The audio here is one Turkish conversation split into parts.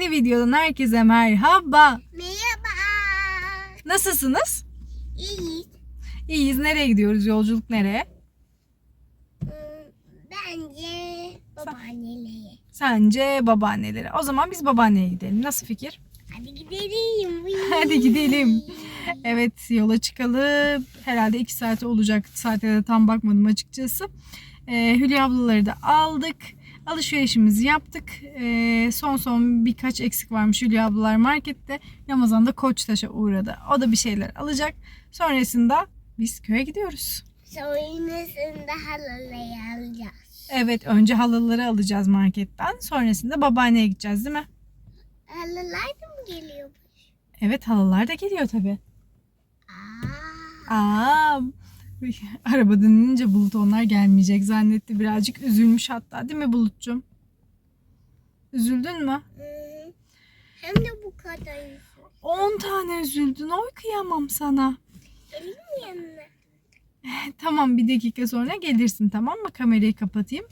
videodan herkese merhaba. Merhaba. Nasılsınız? İyiyiz. İyiyiz. Nereye gidiyoruz? Yolculuk nereye? Hmm, Bence babaannelere. Sence babaannelere. O zaman biz babaanneye gidelim. Nasıl fikir? Hadi gidelim. Hadi gidelim. Evet yola çıkalım. Herhalde iki saate olacak. Saate de tam bakmadım açıkçası. Ee, Hülya ablaları da aldık. Alışverişimizi yaptık. Ee, son son birkaç eksik varmış Hülya ablalar markette. Ramazan da Koçtaş'a uğradı. O da bir şeyler alacak. Sonrasında biz köye gidiyoruz. Sonrasında halalayı alacağız. Evet önce halıları alacağız marketten. Sonrasında babaanneye gideceğiz değil mi? Halalar da mı geliyor? Evet halılar da geliyor tabii. Aa. Aa, arabadan inince Bulut onlar gelmeyecek zannetti. Birazcık üzülmüş hatta değil mi Bulut'cum? Üzüldün mü? Hmm, Hem de bu kadar. 10 tane üzüldün. Oy kıyamam sana. Gelin mi yanına? Tamam bir dakika sonra gelirsin tamam mı? Kamerayı kapatayım.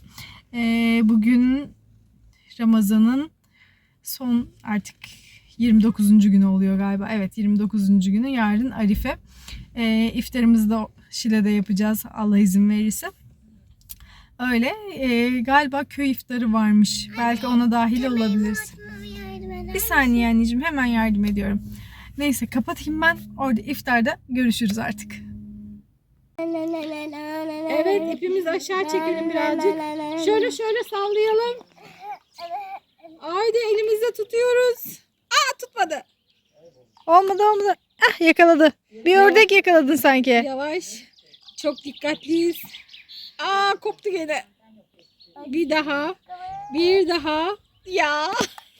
Ee, bugün Ramazan'ın son artık 29. günü oluyor galiba. Evet 29. günü. Yarın Arife. Ee, iftarımızı da Şile'de yapacağız Allah izin verirse. Öyle. Ee, galiba köy iftarı varmış. Belki ona dahil olabiliriz. Bir saniye anneciğim hemen yardım ediyorum. Neyse kapatayım ben. Orada iftarda görüşürüz artık. Evet ipimizi aşağı çekelim birazcık. Şöyle şöyle sallayalım. Haydi elimizde tutuyoruz. Aa tutmadı. Olmadı olmadı. Ah yakaladı. Bir ördek yakaladın sanki. Yavaş. Çok dikkatliyiz. Aa koptu gene. Bir daha. Bir daha. Ya.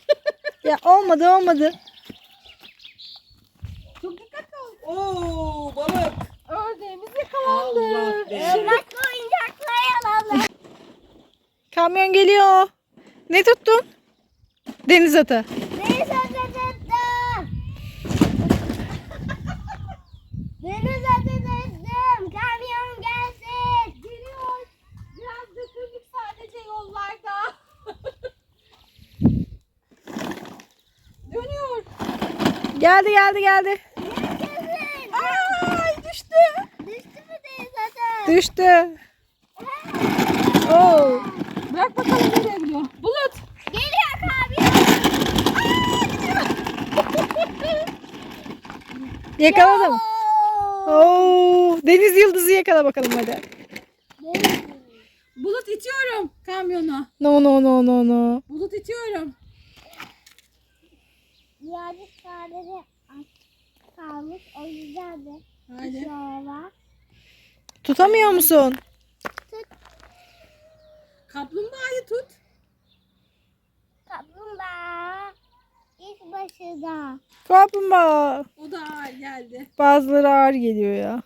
ya olmadı olmadı. Çok dikkatli ol. Oo balık. Ördeğimiz yakalandı. Bak oyuncaklar alalım. Kamyon geliyor. Ne tuttun? Deniz atı Deniz atı Kamyon gelsin. Geliyor. Biraz döküldük sadece yollarda. Dönüyor. Geldi geldi geldi. Ay düştü. Düştü mü deniz atı? Düştü. Oo. Bırak bakalım nereye gidiyor. Bulut. Geliyor kamyon. Yakaladım. Oo. Deniz yıldızı yakala bakalım hadi. Bulut itiyorum kamyonu. No no no no no. Bulut itiyorum. Birazcık sadece aç kalmış. O yüzden de Hadi. Tutamıyor musun? Tut. Kaplumbağayı tut. Kaplumbağa. İlk başında. Kaplumbağa. O da ağır geldi. Bazıları ağır geliyor ya.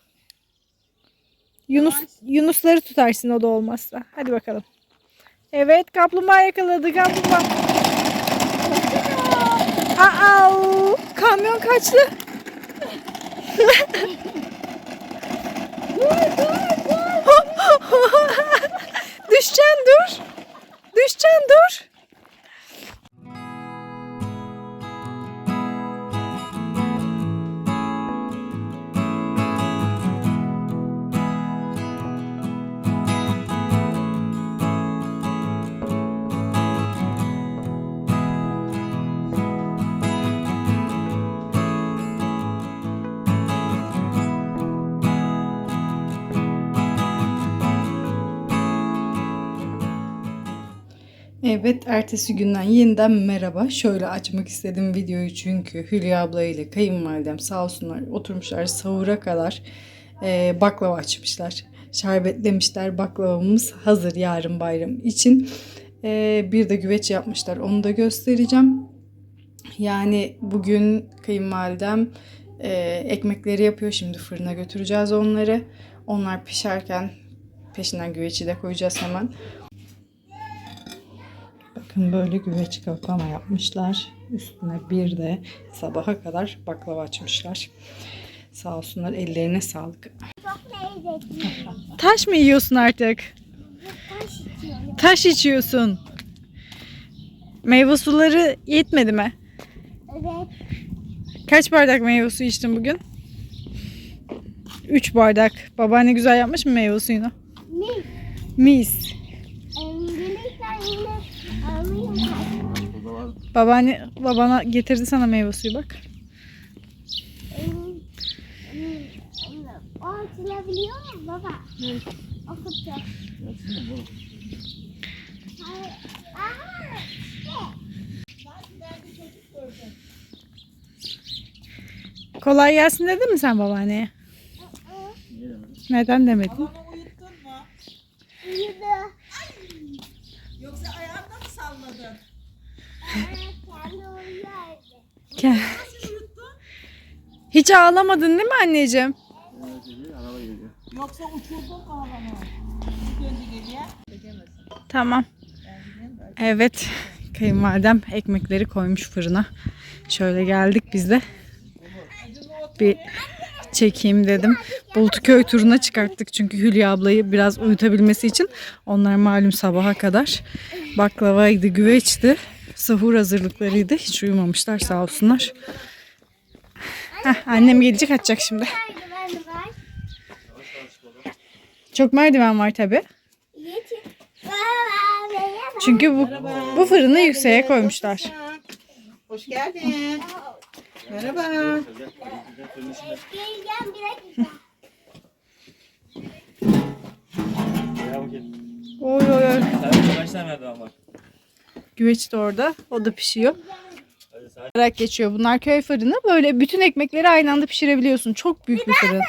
Yunus. Yunusları tutarsın o da olmazsa. Hadi bakalım. Evet kaplumbağa yakaladı kaplumbağa. Aa, kamyon kaçtı. Düşeceksin dur. Düşeceksin dur. Evet, ertesi günden yeniden merhaba. Şöyle açmak istedim videoyu çünkü Hülya abla ile kayınvalidem sağ olsunlar oturmuşlar sahura kadar e, baklava açmışlar. Şerbetlemişler baklavamız hazır yarın bayram için. E, bir de güveç yapmışlar onu da göstereceğim. Yani bugün kayınvalidem e, ekmekleri yapıyor. Şimdi fırına götüreceğiz onları. Onlar pişerken peşinden güveci de koyacağız hemen. Bakın böyle güveç kaplama yapmışlar. Üstüne bir de sabaha kadar baklava açmışlar. Sağ olsunlar ellerine sağlık. Taş mı yiyorsun artık? Taş içiyorsun. Meyve suları yetmedi mi? Evet. Kaç bardak meyve suyu içtin bugün? 3 bardak. Babaanne güzel yapmış mı meyve suyunu? Ne? Mis. Gelirken yine alayım. Babaanne babana getirdi sana meyve suyu bak. O açılabiliyor mu baba? O kutu. Aha! Kolay gelsin dedin mi sen babaanneye? Niye demedin? Neden demedin? Uyudu. Yoksa ayağında mı salladın? Evet, kendi uyuyordu. Gel. Hiç ağlamadın değil mi anneciğim? Yoksa uçurdun. Çekemezsin. Tamam. Evet. Kayınvalidem ekmekleri koymuş fırına. Şöyle geldik biz de. Bir çekeyim dedim. Bultuköy turuna çıkarttık çünkü Hülya ablayı biraz uyutabilmesi için. Onlar malum sabaha kadar baklavaydı, güveçti. Sahur hazırlıklarıydı. Hiç uyumamışlar sağ olsunlar. Heh, annem gelecek açacak şimdi. Çok merdiven var tabi. Çünkü bu, bu fırını yükseğe koymuşlar. Hoş geldin. Merhaba. Oy oy oy. Sen kaç tane merdiven var? Güveç de orada. O da pişiyor. Olarak geçiyor. Bunlar köy fırını. Böyle bütün ekmekleri aynı anda pişirebiliyorsun. Çok büyük bir fırın.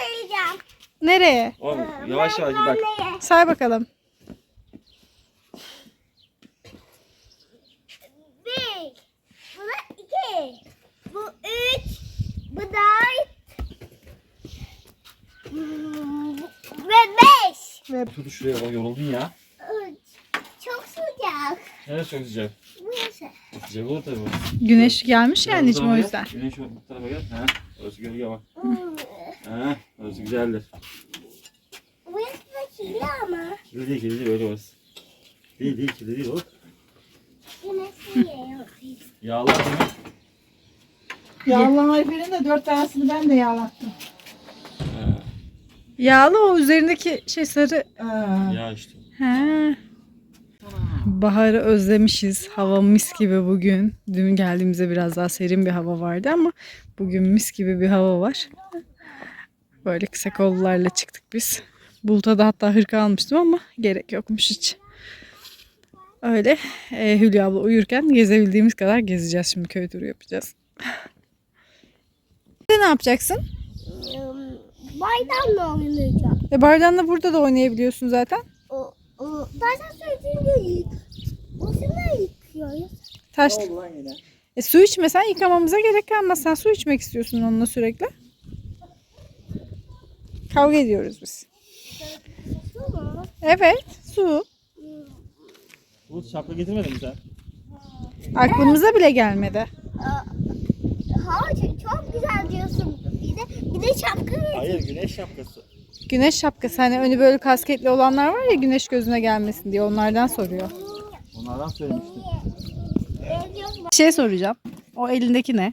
Nereye? Oğlum yavaş yavaş bak. Say bakalım. Bir. Bu da iki. Bu üç. Bu dört. Hmm, Ve beş. Ve Dur şuraya bak yoruldun ya. Üç. Çok sıcak. Neresi çok sıcak? Burası. Sıcak olur tabii. güneş gelmiş ya Biraz anneciğim bu o yüzden. gel. Güneş bu tarafa gel. Ha. Orası gölge bak. Hmm, Ha. Orası güzeldir. Burası da kirli ama. Kirli değil kirli değil öyle orası. Değil değil kirli değil o. Yemesi yiyor. Yağlar mi? Yağlı harfinin de dört tanesini ben de yağlattım. Ha. Yağlı o üzerindeki şey sarı. Aa, Yağ işte. He. Baharı özlemişiz. Hava mis gibi bugün. Dün geldiğimizde biraz daha serin bir hava vardı ama bugün mis gibi bir hava var. Böyle kısa kollarla çıktık biz. Bulut'a da hatta hırka almıştım ama gerek yokmuş hiç. Öyle e, Hülya abla uyurken gezebildiğimiz kadar gezeceğiz şimdi köy turu yapacağız. ne yapacaksın? Bayramla oynayacağım. E bardanla burada da oynayabiliyorsun zaten. O, o, zaten söylediğim yık. Boşuna yıkıyoruz. Taş. oldu yine. E, su içmesen yıkamamıza gerek kalmaz. Sen su içmek istiyorsun onunla sürekli. Kavga ediyoruz biz. Su mu? Evet su. Bu şapka getirmedin mi sen? Aklımıza bile gelmedi. Aa, Ha çok, çok güzel diyorsun. Bir de bir de şapka Hayır güneş şapkası. Güneş şapkası hani önü böyle kasketli olanlar var ya güneş gözüne gelmesin diye onlardan soruyor. Onlardan söylemiştim. Bir şey soracağım. O elindeki ne?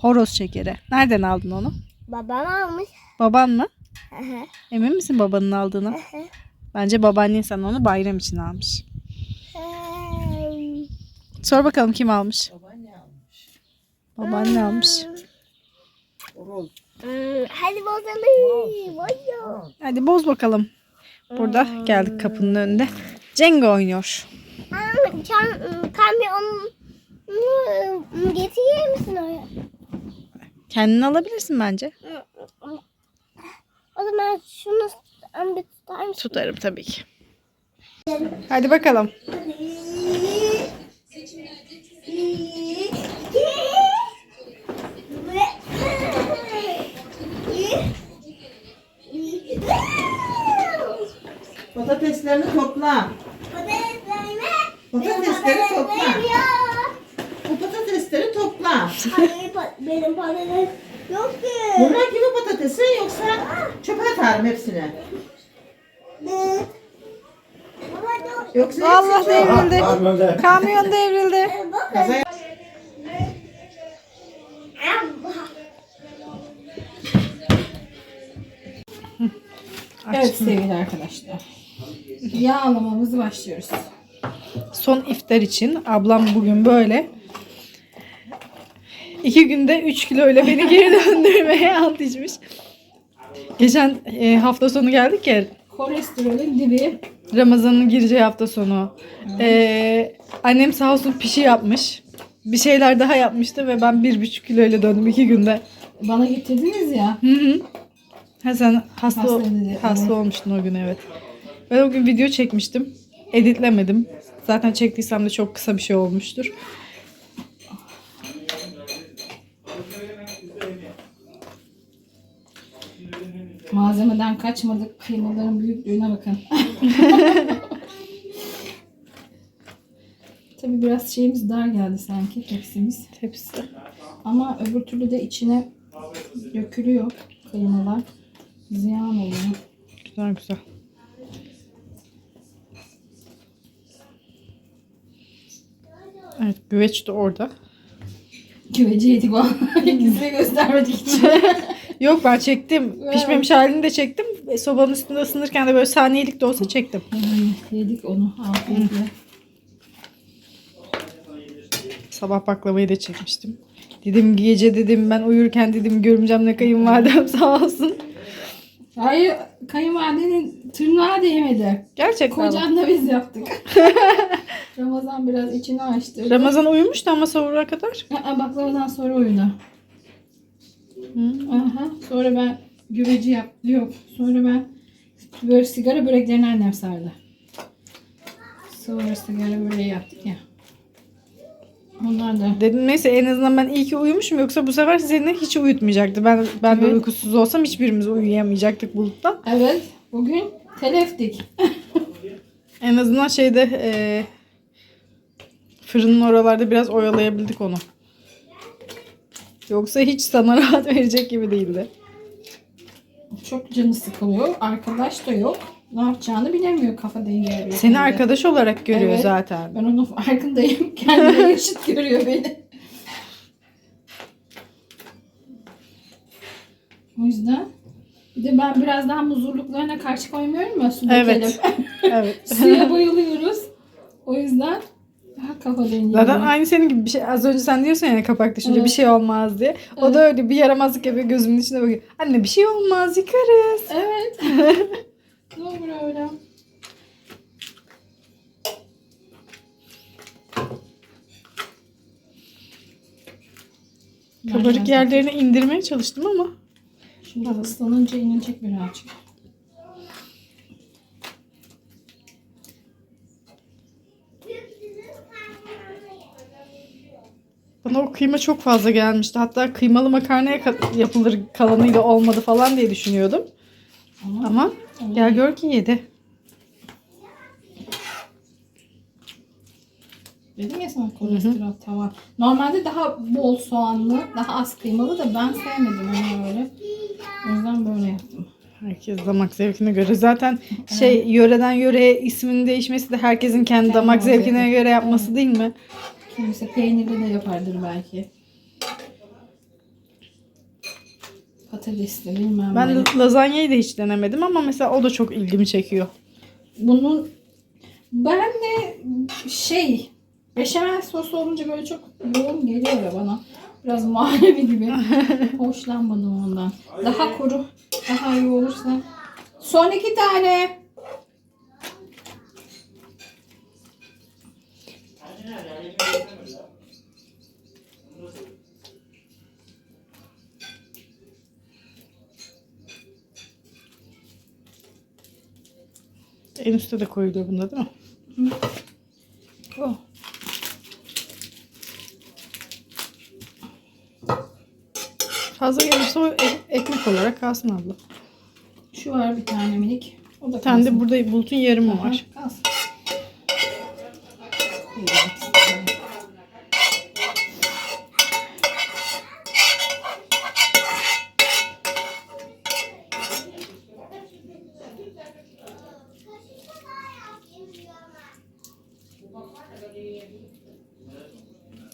Horoz şekeri. Nereden aldın onu? Babam almış. Baban mı? Hı hı, Emin misin babanın aldığını? hı hı. Bence babaannen sana onu bayram için almış. Sor bakalım kim almış? Babaanne almış. Babaanne almış. Horoz. Hmm, Hadi bozalım. Hadi boz bakalım. Burada geldik kapının önünde. Cenga oynuyor. Anne, Sen ım, kamyon ım, getirir misin oraya? Kendini alabilirsin bence. O zaman şunu bir tutar mısın? Tutarım tabii ki. Hadi bakalım. Patateslerini topla. Patatesleri topla. Bu patatesleri topla. Hayır benim patates yok ki. Bunlar kimin patatesi yoksa çöpe atarım hepsini. Yoksa Allah devrildi. Kamyon devrildi. Evet sevgili arkadaşlar. Yağlamamızı başlıyoruz. Son iftar için ablam bugün böyle iki günde 3 kilo ile beni geri döndürmeye ant içmiş. Geçen e, hafta sonu geldik ya Kolesterolün dibi. Ramazan'ın gireceği hafta sonu. E, annem sağ olsun pişi yapmış. Bir şeyler daha yapmıştı ve ben bir buçuk kilo ile döndüm iki günde. Bana getirdiniz ya. Hı hı. Ha sen hasta, evet. hasta olmuştun o gün evet. Ben o gün video çekmiştim. Editlemedim. Zaten çektiysem de çok kısa bir şey olmuştur. Malzemeden kaçmadık. Kıymaların büyüklüğüne bakın. Tabii biraz şeyimiz dar geldi sanki tepsimiz. Tepsi. Ama öbür türlü de içine dökülüyor kıymalar. Ziyan oluyor. Güzel güzel. Evet güveç de orada. Güveci yedik valla. İkisini göstermedik hiç. Yok ben çektim. Pişmemiş halini de çektim. E, Sobanın üstünde ısınırken de böyle saniyelik de olsa çektim. Yedik onu afiyetle. Sabah baklavayı da çekmiştim. Dedim gece dedim ben uyurken dedim görümcemle kayınvalidem sağ olsun. Hayır kayınvalidenin tırnağı değmedi. Gerçekten. Kocanla biz yaptık. Ramazan biraz içini açtı. Ramazan uyumuştu ama sahura kadar. Aa, baklavadan sonra uyudu. Aha. Sonra ben güveci yaptım. Yok. Sonra ben böyle sigara böreklerini annem sardı. Sonra sigara böreği yaptık ya. Onlar da Dedim neyse en azından ben iyi ki uyumuşum yoksa bu sefer seni hiç uyutmayacaktı. Ben ben de Evet. uykusuz olsam hiçbirimiz uyuyamayacaktık buluttan. Evet. Bugün teleftik. En azından şeyde e, fırının oralarda biraz oyalayabildik onu. Yoksa hiç sana rahat verecek gibi değildi. Çok canı sıkılıyor. Arkadaş da yok. Ne yapacağını bilemiyor kafa dengi Seni arkadaş olarak görüyor Evet. zaten. Ben onun farkındayım. Kendine yaşıt görüyor beni. O yüzden bir de ben biraz daha muzurluklarına karşı koymuyorum ya su Evet. Evet. Suya bayılıyoruz. O yüzden daha kafa dengi. Zaten aynı senin gibi bir şey. Az önce sen diyorsun yani kapak düşünce Evet. bir şey olmaz diye. O da öyle bir yaramazlık yapıyor gözümün içine bakıyor. Anne bir şey olmaz yıkarız. Evet. Ne olur öyle. Kabarık yerlerini indirmeye çalıştım ama. Şimdi ıslanınca inilecek birazcık. Bana o kıyma çok fazla gelmişti. Hatta kıymalı makarnaya ka- yapılır kalanıyla olmadı falan diye düşünüyordum. Ama Ama gel gör ki yedi. Dedim ya sana kolesterol tavan. Normalde daha bol soğanlı, daha az kıymalı da ben sevmedim onu öyle. O yüzden böyle yaptım. Herkes damak zevkine göre. Zaten şey yöreden yöreye isminin değişmesi de herkesin kendi damak zevkine zevki. göre yapması değil mi? Kimisi peynirli de yapardır belki. Patatesli bilmem Ben ne. lazanyayı da hiç denemedim ama mesela o da çok ilgimi çekiyor. Bunun ben de şey beşamel sosu olunca böyle çok yoğun geliyor ya bana. Biraz manevi gibi. Hoşlanmadım ondan. Daha kuru, daha iyi olursa. Son iki tane. En üstte de koyuluyor bunda değil mi? Oh. Fazla gelirse o ekmek olarak kalsın abla. Şu var bir tane minik. O da Bir tane de burada bulutun yarımı var. kalsın.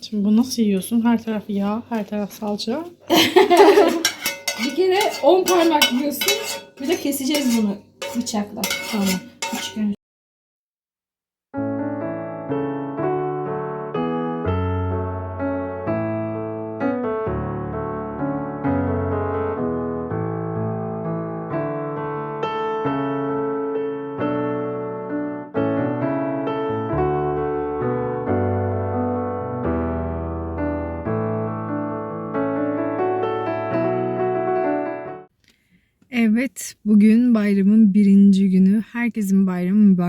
Şimdi bu nasıl yiyorsun? Her taraf yağ, her taraf salça. Bir kere 10 parmak diyorsun. Bir de keseceğiz bunu. Bıçakla. Tamam. Üç gün.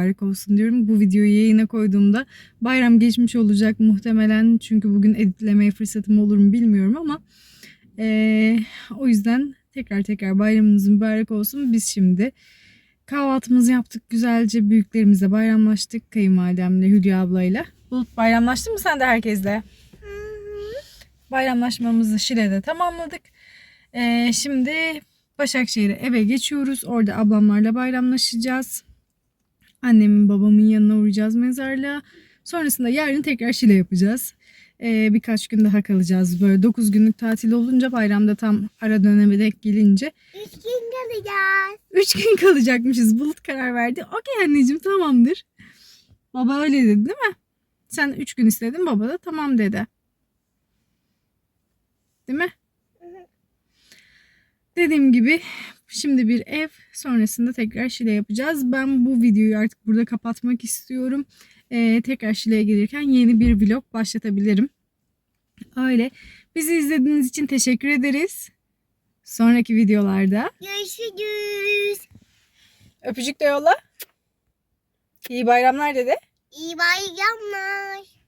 Mübarek olsun diyorum. Bu videoyu yayına koyduğumda bayram geçmiş olacak muhtemelen. Çünkü bugün editlemeye fırsatım olur mu bilmiyorum ama eee, o yüzden tekrar tekrar bayramınız mübarek olsun. Biz şimdi kahvaltımızı yaptık. Güzelce büyüklerimizle bayramlaştık. Kayınvalidemle, Hülya ablayla. Bulut bayramlaştın mı sen de herkesle? Bayramlaşmamızı Şile'de tamamladık. Eee, şimdi Başakşehir'e eve geçiyoruz. Orada ablamlarla bayramlaşacağız. Annemin babamın yanına uğrayacağız mezarlığa. Sonrasında yarın tekrar Şile yapacağız. Ee, birkaç gün daha kalacağız. Böyle 9 günlük tatil olunca bayramda tam ara döneme denk gelince Üç gün kalacağız. 3 gün kalacakmışız. Bulut karar verdi. Okey anneciğim tamamdır. Baba öyle dedi değil mi? Sen 3 gün istedin baba da tamam dedi. Değil mi? Dediğim gibi şimdi bir ev sonrasında tekrar Şile yapacağız. Ben bu videoyu artık burada kapatmak istiyorum. Ee, tekrar Şile'ye gelirken yeni bir vlog başlatabilirim. Öyle. Bizi izlediğiniz için teşekkür ederiz. Sonraki videolarda Görüşürüz. öpücük de yolla. İyi bayramlar dede. İyi bayramlar.